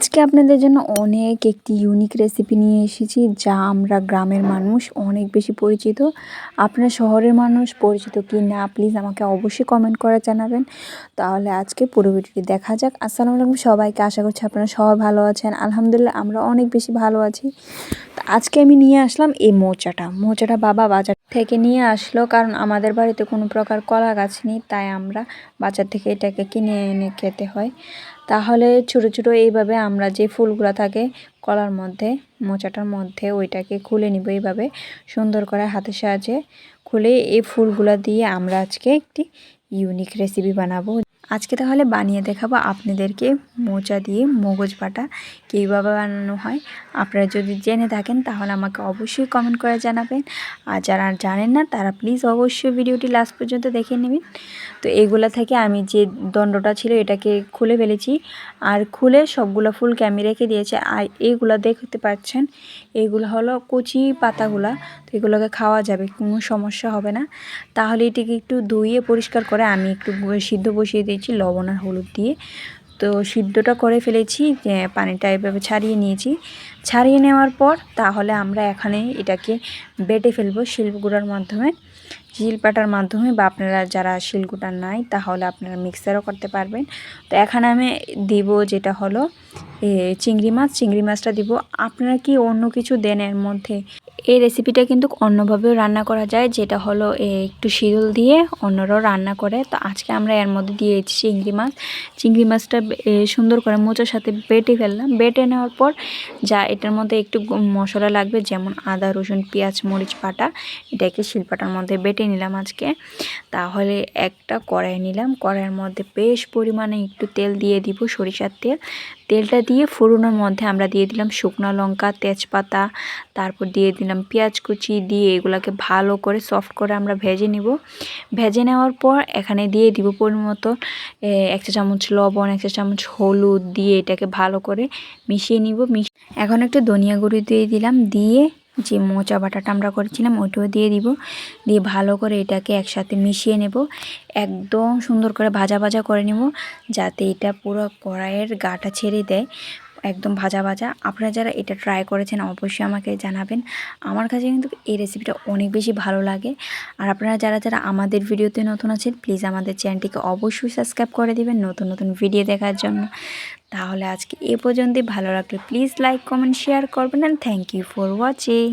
আজকে আপনাদের জন্য অনেক একটি ইউনিক রেসিপি নিয়ে এসেছি, যা আমরা গ্রামের মানুষ অনেক বেশি পরিচিত। আপনারা শহরের মানুষ, পরিচিত কি না প্লিজ আমাকে অবশ্যই কমেন্ট করে জানাবেন। তাহলে আজকে পুরো ভিডিওটি দেখা যাক। আসসালামু আলাইকুম সবাইকে, আশা করছি আপনারা সবাই ভালো আছেন। আলহামদুলিল্লাহ, আমরা অনেক বেশি ভালো আছি। তো আজকে আমি নিয়ে আসলাম এই মোচাটা। মোচাটা বাবা বাজার থেকে নিয়ে আসলো, কারণ আমাদের বাড়িতে কোনো প্রকার কলা গাছ নেই, তাই আমরা বাজার থেকে এটাকে কিনে এনে খেতে হয়। তাহলে ছোটো ছোটো এইভাবে আমরা যে ফুলগুলো থাকে কলার মধ্যে, মোচাটার মধ্যে ওইটাকে খুলে নিব এইভাবে সুন্দর করে হাতের সাহায্যে। খুলে এই ফুলগুলো দিয়ে আমরা আজকে একটি ইউনিক রেসিপি বানাবো। আজকে তাহলে বানিয়ে দেখাবো আপনাদেরকে মোচা দিয়ে মগজ বাটা কীভাবে বানানো হয়। আপনারা যদি জেনে থাকেন তাহলে আমাকে অবশ্যই কমেন্ট করে জানাবেন। আর যারা জানেন না তারা প্লিজ অবশ্যই ভিডিওটি লাস্ট পর্যন্ত দেখে নেবেন। তো এগুলো থেকে আমি যে দণ্ডটা ছিল এটাকে খুলে ফেলেছি। আর খুলে সবগুলো ফুলকে আমি রেখে দিয়েছি। আর এইগুলো দেখতে পাচ্ছেন, এগুলো হলো কচি পাতাগুলা। তো এগুলোকে খাওয়া যাবে, কোনো সমস্যা হবে না। তাহলে এটিকে একটু ধুইয়ে পরিষ্কার করে আমি একটু সিদ্ধ বসিয়ে দিয়েছি লবণ আর হলুদ দিয়ে। তো সিদ্ধটা করে ফেলেছি পানিটা এভাবে ছাড়িয়ে নিয়েছি। ছাড়িয়ে নেওয়ার পর তাহলে আমরা এখানে এটাকে বেটে ফেলব শিল্প গুঁড়ার মাধ্যমে। শিলপাটার মাধ্যমে বা আপনারা যারা শিলগুটার নাই, তাহলে আপনারা মিক্সারও করতে পারবেন। তো এখানে আমি দিব যেটা হলো চিংড়ি মাছ। চিংড়ি মাছটা দিব। আপনারা কি অন্য কিছু দেন এর মধ্যে? এই রেসিপিটা কিন্তু অন্যভাবেও রান্না করা যায়, যেটা হলো একটু শিরল দিয়ে অন্যরাও রান্না করে। তো আজকে আমরা এর মধ্যে দিয়েছি চিংড়ি মাছ। চিংড়ি মাছটা সুন্দর করে মোচার সাথে বেটে ফেললাম। বেটে নেওয়ার পর যা এটার মধ্যে একটু মশলা লাগবে, যেমন আদা, রসুন, পেঁয়াজ, মরিচ পাটা এটাকে শিলপাটার মধ্যে বেটে নিলাম আজকে। তাহলে একটা কড়াই নিলাম। কড়াইয়ের মধ্যে বেশ পরিমাণে একটু তেল দিয়ে দিব, সরিষার তেল। তেলটা দিয়ে ফোড়নের মধ্যে আমরা দিয়ে দিলাম শুকনো লঙ্কা, তেজপাতা, তারপর দিয়ে দিলাম পেঁয়াজ কুচি, দিয়ে এগুলোকে ভালো করে সফট করে আমরা ভেজে নিব। ভেজে নেওয়ার পর এখানে দিয়ে দিব পরিমতো এক চা চামচ লবণ, এক চা চামচ হলুদ, দিয়ে এটাকে ভালো করে মিশিয়ে নিব। এখন একটু ধনিয়া গুঁড়ি দিয়ে দিলাম। দিয়ে যে মোচা বাটাটা আমরা করেছিলাম, ওইটাও দিয়ে দিব। দিয়ে ভালো করে এটাকে একসাথে মিশিয়ে নেব। একদম সুন্দর করে ভাজা ভাজা করে নেব, যাতে এটা পুরো কড়াইয়ের গাটা ছেড়ে দেয়। একদম ভাজা ভাজা। আপনারা যারা এটা ট্রাই করেছেন, অবশ্যই আমাকে জানাবেন। আমার কাছে কিন্তু এই রেসিপিটা অনেক বেশি ভালো লাগে। আর আপনারা যারা যারা আমাদের ভিডিওতে নতুন আছেন প্লিজ আমাদের চ্যানেলটিকে অবশ্যই সাবস্ক্রাইব করে দেবেন নতুন নতুন ভিডিও দেখার জন্য। তাহলে আজকে এ পর্যন্তই। ভালো লাগলে প্লিজ লাইক কমেন্ট শেয়ার করবেন and thank you for watching